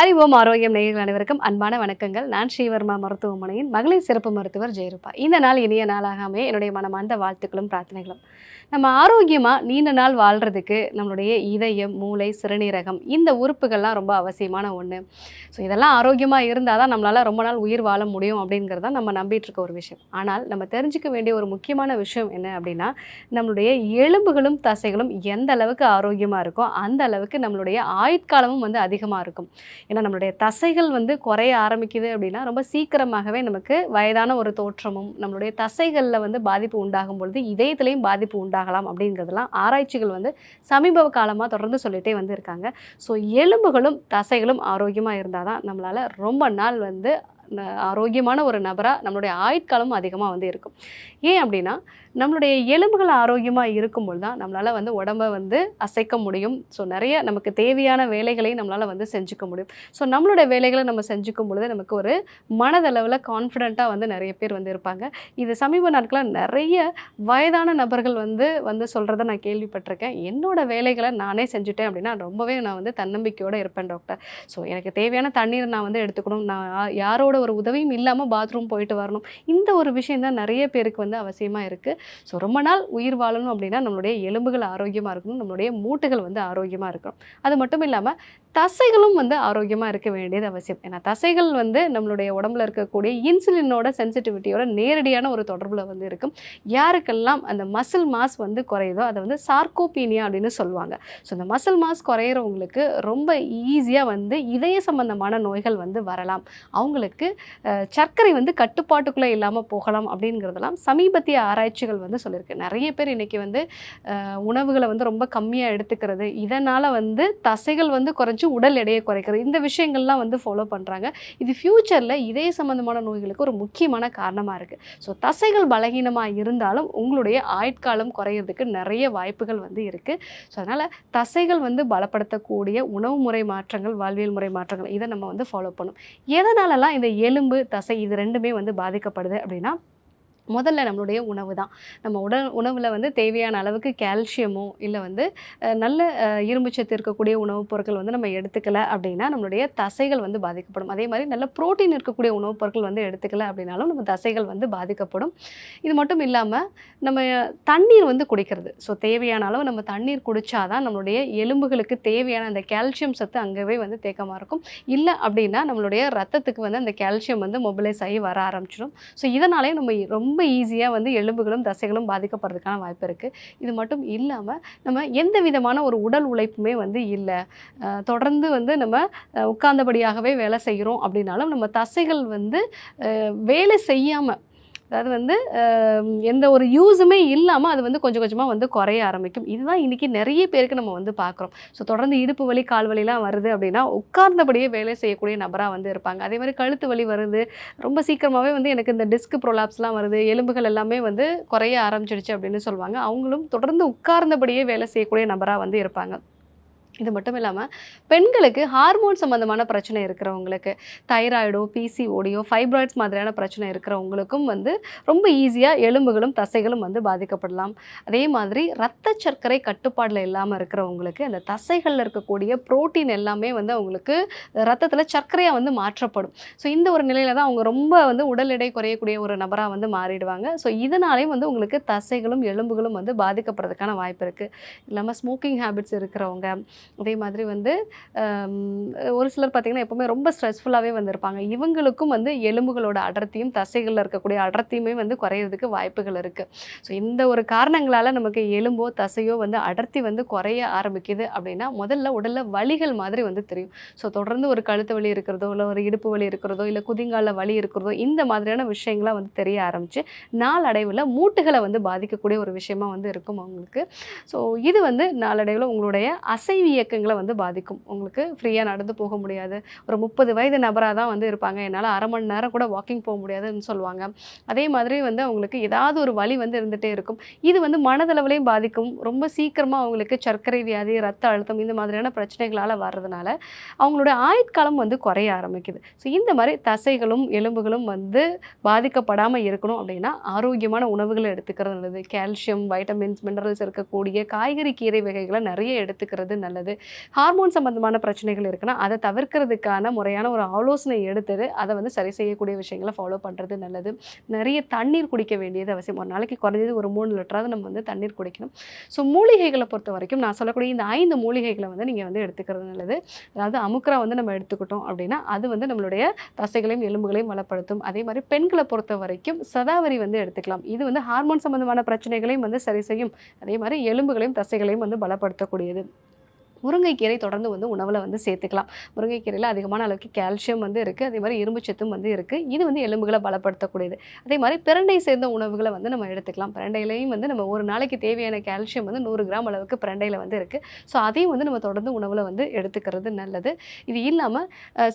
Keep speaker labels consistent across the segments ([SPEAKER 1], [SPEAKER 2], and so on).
[SPEAKER 1] அறிவோம் ஆரோக்கியம் நேயர்கள் அனைவருக்கும் அன்பான வணக்கங்கள். நான் ஸ்ரீவர்மா மருத்துவமனையின் மகளிர் சிறப்பு மருத்துவர் ஜெயரூபா. இந்த நாள் இனிய நாளாகாமே என்னுடைய மனமார்ந்த வாழ்த்துக்களும் பிரார்த்தனைகளும். நம்ம ஆரோக்கியமாக நீண்ட நாள் வாழ்கிறதுக்கு நம்மளுடைய இதயம் மூளை சிறுநீரகம் இந்த உறுப்புகள்லாம் ரொம்ப அவசியமான ஒன்று ஸோ இதெல்லாம் ஆரோக்கியமாக இருந்தால் தான் நம்மளால் ரொம்ப நாள் உயிர் வாழ முடியும் அப்படிங்கிறத நம்ம நம்பிட்டு இருக்க ஒரு விஷயம். ஆனால் நம்ம தெரிஞ்சுக்க வேண்டிய ஒரு முக்கியமான விஷயம் என்ன அப்படின்னா நம்மளுடைய எலும்புகளும் தசைகளும் எந்த அளவுக்கு ஆரோக்கியமாக இருக்கோ அந்த அளவுக்கு நம்மளுடைய ஆயுட்காலமும் வந்து அதிகமாக இருக்கும். ஏன்னா நம்மளுடைய தசைகள் வந்து குறைய ஆரம்பிக்குது அப்படின்னா ரொம்ப சீக்கிரமாகவே நமக்கு வயதான ஒரு தோற்றமும் நம்மளுடைய தசைகளில் வந்து பாதிப்பு உண்டாகும் பொழுது இதயத்திலையும் பாதிப்பு உண்டாகலாம் அப்படிங்கிறதுலாம் ஆராய்ச்சிகள் வந்து சமீப காலமாக தொடர்ந்து சொல்லிகிட்டே வந்து இருக்காங்க ஸோ எலும்புகளும் தசைகளும் ஆரோக்கியமாக இருந்தால் தான் நம்மளால் ரொம்ப நாள் வந்து ஆரோக்கியமான ஒரு நபராக நம்மளுடைய ஆயுட்காலம் அதிகமாக வந்து இருக்கும். ஏன் அப்படின்னா நம்மளுடைய எலும்புகள் ஆரோக்கியமாக இருக்கும்போது தான் நம்மளால் வந்து உடம்பை வந்து அசைக்க முடியும். ஸோ நிறைய நமக்கு தேவையான வேலைகளையும் நம்மளால் வந்து செஞ்சுக்க முடியும். ஸோ நம்மளுடைய வேலைகளை நம்ம செஞ்சுக்கும் பொழுது நமக்கு ஒரு மனதளவில் கான்ஃபிடெண்ட்டாக வந்து நிறைய பேர் வந்து இருப்பாங்க. இது சமீப நாட்களாக நிறைய வயதான நபர்கள் வந்து வந்து சொல்கிறத நான் கேள்விப்பட்டிருக்கேன். என்னோட வேலைகளை நானே செஞ்சுட்டேன் அப்படின்னா ரொம்பவே நான் வந்து தன்னம்பிக்கையோடு இருப்பேன் டாக்டர் ஸோ எனக்கு தேவையான தண்ணீர் நான் வந்து எடுத்துக்கணும். நான் யாரோட யாரோட ஒரு உதவியும் இல்லாமல் பாத்ரூம் போயிட்டு வரணும். இந்த ஒரு விஷயம் தான் நிறைய பேருக்கு வந்து அவசியமாக இருக்குது ஸோ ரொம்ப நாள் உயிர் வாழணும் அப்படின்னா நம்மளுடைய எலும்புகள் ஆரோக்கியமாக இருக்கணும். நம்மளுடைய மூட்டுகள் வந்து ஆரோக்கியமாக இருக்கணும். அது மட்டும் இல்லாமல் தசைகளும் வந்து ஆரோக்கியமாக இருக்க வேண்டியது அவசியம். ஏன்னா தசைகள் வந்து நம்மளுடைய உடம்புல இருக்கக்கூடிய இன்சுலினோட சென்சிட்டிவிட்டியோட நேரடியான ஒரு தொடர்பில் வந்து இருக்கும். யாருக்கெல்லாம் அந்த மசில் மாஸ் வந்து குறையுதோ அதை வந்து சார்கோபீனியா அப்படின்னு சொல்லுவாங்க. ஸோ இந்த மசில் மாஸ் குறையிறவங்களுக்கு ரொம்ப ஈஸியாக வந்து இதய சம்பந்தமான நோய்கள் வந்து வரலாம். அவங்களுக்கு அஹ், சர்க்கரை வந்து கட்டுப்பாட்டுக்குள்ளே இல்லாமல் போகலாம் அப்படிங்கிறதெல்லாம் சமீபத்திய ஆராய்ச்சிகள் வந்து சொல்லியிருக்கு நிறைய பேர் இன்றைக்கி வந்து உணவுகளை வந்து ரொம்ப கம்மியாக எடுத்துக்கிறது இதனால் வந்து தசைகள் வந்து குறைஞ்சி உடல் எடையை குறைக்கிறது இந்த விஷயங்கள்லாம் வந்து ஃபாலோ பண்ணுறாங்க இது ஃப்யூச்சரில் இதய சம்மந்தமான நோய்களுக்கு ஒரு முக்கியமான காரணமாக இருக்குது ஸோ தசைகள் பலகீனமாக இருந்தாலும் உங்களுடைய ஆயுட்காலம் குறையிறதுக்கு நிறைய வாய்ப்புகள் வந்து இருக்குது ஸோ அதனால் தசைகள் வந்து பலப்படுத்தக்கூடிய உணவு முறை மாற்றங்கள் வாழ்வியல் முறை மாற்றங்கள் இதை நம்ம வந்து ஃபாலோ பண்ணணும் எதனாலலாம் இந்த எலும்பு தசை இது ரெண்டுமே வந்து பாதிக்கப்படுது அப்படின்னா முதல்ல நம்மளுடைய உணவு தான். நம்ம உடல் உணவில் வந்து தேவையான அளவுக்கு கால்சியமோ இல்லை வந்து நல்ல இரும்பு இரும்புச்சத்து இருக்கக்கூடிய உணவுப் பொருட்கள் வந்து நம்ம எடுத்துக்கல அப்படின்னா நம்மளுடைய தசைகள் வந்து பாதிக்கப்படும். அதே மாதிரி நல்ல புரோட்டீன் இருக்கக்கூடிய உணவுப் பொருட்கள் வந்து எடுத்துக்கல அப்படின்னாலும் நம்ம தசைகள் வந்து பாதிக்கப்படும். இது மட்டும் இல்லாமல் நம்ம தண்ணீர் வந்து குடிக்கிறது. ஸோ தேவையான அளவு நம்ம தண்ணீர் குடித்தாதான் நம்மளுடைய எலும்புகளுக்கு தேவையான அந்த கால்சியம் சத்து அங்கவே வந்து தேக்கமாக இருக்கும். இல்லை அப்படின்னா நம்மளுடைய ரத்தத்துக்கு வந்து அந்த கால்சியம் வந்து மொபிலைஸ் ஆகி வர ஆரம்பிச்சிடும் ஸோ இதனாலே நம்ம ரொம்ப ரொம்ப ஈஸியாக வந்து எலும்புகளும் தசைகளும் பாதிக்கப்படுறதுக்கான வாய்ப்பு இருக்குது இது மட்டும் இல்லாமல் நம்ம எந்த விதமான ஒரு உடல் உழைப்புமே வந்து இல்லை. தொடர்ந்து வந்து நம்ம உட்கார்ந்தபடியாகவே வேலை செய்கிறோம் அப்படின்னாலும் நம்ம தசைகள் வந்து வேலை செய்யாமல் அதாவது வந்து எந்த ஒரு யூஸுமே இல்லாமல் அது வந்து கொஞ்சம் கொஞ்சமாக வந்து குறைய ஆரம்பிக்கும். இதுதான் இன்றைக்கி நிறைய பேருக்கு நம்ம வந்து பார்க்குறோம் ஸோ தொடர்ந்து இடுப்பு வலி கால் வலிலாம் வருது அப்படின்னா உட்கார்ந்தபடியே வேலை செய்யக்கூடிய நபராக வந்து இருப்பாங்க. அதே மாதிரி கழுத்து வலி வருது. ரொம்ப சீக்கிரமாகவே வந்து எனக்கு இந்த டிஸ்க் ப்ரொலாப்ஸ்லாம் வருது. எலும்புகள் எல்லாமே வந்து குறைய ஆரம்பிச்சிடுச்சு அப்படின்னு சொல்லுவாங்க. அவங்களும் தொடர்ந்து உட்கார்ந்தபடியே வேலை செய்யக்கூடிய நபராக வந்து இருப்பாங்க. இது மட்டும் இல்லாமல் பெண்களுக்கு ஹார்மோன் சம்மந்தமான பிரச்சனை இருக்கிறவங்களுக்கு தைராய்டோ பிசிஓடியோ ஃபைப்ராய்ட்ஸ் மாதிரியான பிரச்சனை இருக்கிறவங்களுக்கும் வந்து ரொம்ப ஈஸியாக எலும்புகளும் தசைகளும் வந்து பாதிக்கப்படலாம். அதே மாதிரி ரத்த சர்க்கரை கட்டுப்பாடில் இல்லாமல் இருக்கிறவங்களுக்கு அந்த தசைகளில் இருக்கக்கூடிய புரோட்டீன் எல்லாமே வந்து அவங்களுக்கு ரத்தத்தில் சர்க்கரையாக வந்து மாற்றப்படும். ஸோ இந்த ஒரு நிலையில் தான் அவங்க ரொம்ப வந்து உடல் எடை குறையக்கூடிய ஒரு நபராக வந்து மாறிடுவாங்க. ஸோ இதனாலேயும் வந்து உங்களுக்கு தசைகளும் எலும்புகளும் வந்து பாதிக்கப்படுறதுக்கான வாய்ப்பு இருக்குது இல்லாமல் ஸ்மோக்கிங் ஹேபிட்ஸ் இருக்கிறவங்க அதே மாதிரி வந்து ஒரு சிலர் பார்த்திங்கன்னா எப்போவுமே ரொம்ப ஸ்ட்ரெஸ்ஃபுல்லாகவே வந்திருப்பாங்க. இவங்களுக்கும் வந்து எலும்புகளோட அடர்த்தியும் தசைகளில் இருக்கக்கூடிய அடர்த்தியுமே வந்து குறையிறதுக்கு வாய்ப்புகள் இருக்குது ஸோ இந்த ஒரு காரணங்களால் நமக்கு எலும்போ தசையோ வந்து அடர்த்தி வந்து குறைய ஆரம்பிக்குது அப்படின்னா முதல்ல உடலில் வலிகள் மாதிரி வந்து தெரியும். ஸோ தொடர்ந்து ஒரு கழுத்து வலி இருக்கிறதோ இல்லை ஒரு இடுப்பு வலி இருக்கிறதோ இல்லை குதிங்கால வலி இருக்கிறதோ இந்த மாதிரியான விஷயங்கள்லாம் வந்து தெரிய ஆரம்பிச்சு நாளடைவில் மூட்டுகளை வந்து பாதிக்கக்கூடிய ஒரு விஷயமா வந்து இருக்கும் அவங்களுக்கு. ஸோ இது வந்து நாளடைவில் உங்களுடைய அசைவிய இயக்கங்களை வந்து பாதிக்கும். உங்களுக்கு ஃப்ரீயாக நடந்து போக முடியாது. ஒரு முப்பது வயது நபராக தான் வந்து இருப்பாங்க. என்னால் அரை மணி நேரம் கூட வாக்கிங் போக முடியாதுன்னு சொல்லுவாங்க. அதே மாதிரி வந்து அவங்களுக்கு ஏதாவது ஒரு வழி வந்து இருந்துகிட்டே இருக்கும். இது வந்து மனதளவுலையும் பாதிக்கும். ரொம்ப சீக்கிரமாக அவங்களுக்கு சர்க்கரை வியாதி ரத்த அழுத்தம் இந்த மாதிரியான பிரச்சனைகளால் வர்றதுனால அவங்களோட ஆயுட்காலம் வந்து குறைய ஆரம்பிக்குது. ஸோ இந்த மாதிரி தசைகளும் எலும்புகளும் வந்து பாதிக்கப்படாமல் இருக்கணும் அப்படின்னா ஆரோக்கியமான உணவுகளை எடுத்துக்கிறது நல்லது. கால்சியம் வைட்டமின்ஸ் மினரல்ஸ் இருக்கக்கூடிய காய்கறி கீரை வகைகளை நிறைய எடுத்துக்கிறது நல்லது. நல்லது ஹார்மோன் சம்பந்தமான பிரச்சனைகள் இருக்குன்னா அதை தவிர்க்கிறதுக்கான முறையான ஒரு ஆலோசனை எடுத்துட்டு அதை வந்து சரி செய்யக்கூடிய விஷயங்களை ஃபாலோ பண்ணுறது நல்லது. நிறைய தண்ணீர் குடிக்க வேண்டியது அவசியம். ஒரு நாளைக்கு குறைஞ்சது ஒரு மூணு லிட்டராவது நம்ம வந்து தண்ணீர் குடிக்கணும். ஸோ மூலிகைகளை பொறுத்த வரைக்கும் நான் சொல்லக்கூடிய இந்த ஐந்து மூலிகைகளை வந்து நீங்கள் வந்து எடுத்துக்கிறது நல்லது. அதாவது அமுக்கரா வந்து நம்ம எடுத்துக்கிட்டோம் அப்படின்னா அது வந்து நம்மளுடைய தசைகளையும் எலும்புகளையும் வளப்படுத்தும். அதே மாதிரி பெண்களை பொறுத்த வரைக்கும் சதாவரி வந்து எடுத்துக்கலாம். இது வந்து ஹார்மோன் சம்பந்தமான பிரச்சனைகளையும் வந்து சரி செய்யும். அதே மாதிரி எலும்புகளையும் தசைகளையும் வந்து பலப்படுத்தக்கூடியது. முருங்கைக்கீரை தொடர்ந்து வந்து உணவில் வந்து சேர்த்துக்கலாம். முருங்கைக்கீரையில் அதிகமான அளவுக்கு கால்சியம் வந்து இருக்குது அதே மாதிரி இரும்புச்சத்தும் வந்து இருக்குது இது வந்து எலும்புகளை பலப்படுத்தக்கூடியது. அதே மாதிரி பிரண்டை சேர்ந்த உணவுகளை வந்து நம்ம எடுத்துக்கலாம். பிரண்டையிலையும் வந்து நம்ம ஒரு நாளைக்கு தேவையான கால்சியம் வந்து நூறு கிராம் அளவுக்கு பிரண்டையில் வந்து இருக்குது ஸோ அதையும் வந்து நம்ம தொடர்ந்து உணவில் வந்து எடுத்துக்கிறது நல்லது. இது இல்லாமல்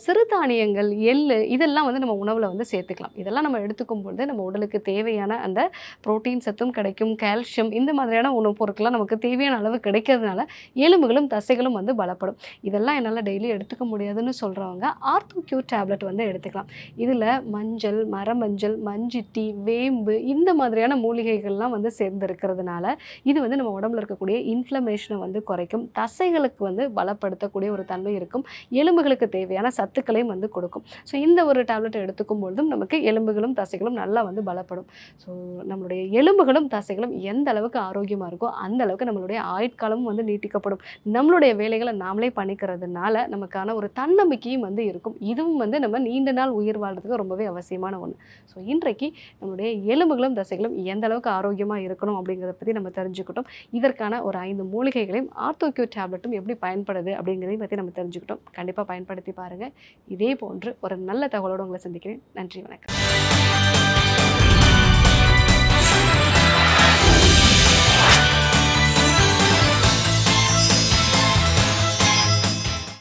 [SPEAKER 1] சிறுதானியங்கள் எள் இதெல்லாம் வந்து நம்ம உணவில் வந்து சேர்த்துக்கலாம். இதெல்லாம் நம்ம எடுத்துக்கும் பொழுது நம்ம உடலுக்கு தேவையான அந்த ப்ரோட்டீன் சத்தும் கிடைக்கும். கால்சியம் இந்த மாதிரியான உணவுப் பொருட்கள்லாம் நமக்கு தேவையான அளவு கிடைக்கிறதுனால எலும்புகளும் தசை தசைகளும் வந்து பலப்படும். இதெல்லாம் என்னால் டெய்லி எடுத்துக்க முடியாதுன்னு சொல்கிறவங்க ஆர்த்தோக்யூர் டேப்லெட் வந்து எடுத்துக்கலாம். இதில் மஞ்சள் மரமஞ்சள் மஞ்சிட்டி வேம்பு இந்த மாதிரியான மூலிகைகள்லாம் வந்து சேர்ந்துருக்கிறதுனால இது வந்து நம்ம உடம்புல இருக்கக்கூடிய இன்ஃப்ளமேஷனை வந்து குறைக்கும். தசைகளுக்கு வந்து பலப்படுத்தக்கூடிய ஒரு தன்மை இருக்கும். எலும்புகளுக்கு தேவையான சத்துக்களையும் வந்து கொடுக்கும். ஸோ இந்த ஒரு டேப்லெட் எடுத்துக்கும் பொழுதும் நமக்கு எலும்புகளும் தசைகளும் நல்லா வந்து பலப்படும். ஸோ நம்மளுடைய எலும்புகளும் தசைகளும் எந்த அளவுக்கு ஆரோக்கியமாக இருக்கோ அந்த அளவுக்கு நம்மளுடைய ஆயுட்காலமும் வந்து நீட்டிக்கப்படும். நம்மளுடைய நம்மளுடைய வேலைகளை நாமளே பண்ணிக்கிறதுனால நமக்கான ஒரு தன்னம்பிக்கையும் வந்து இருக்கும். இதுவும் வந்து நம்ம நீண்ட நாள் உயிர் வாழ்றதுக்கு ரொம்பவே அவசியமான ஒன்று ஸோ இன்றைக்கு நம்மளுடைய எலும்புகளும் தசைகளும் எந்த அளவுக்கு ஆரோக்கியமாக இருக்கணும் அப்படிங்கிறத பற்றி நம்ம தெரிஞ்சுக்கிட்டோம். இதற்கான ஒரு ஐந்து மூலிகைகளையும் ஆர்த்தோக்யூ டேப்லெட்டும் எப்படி பயன்படுது அப்படிங்கிறதையும் பற்றி நம்ம தெரிஞ்சுக்கிட்டோம். கண்டிப்பாக பயன்படுத்தி பாருங்கள் இதே போன்று ஒரு நல்ல தகவலோடு உங்களை சந்திக்கிறேன். நன்றி வணக்கம்.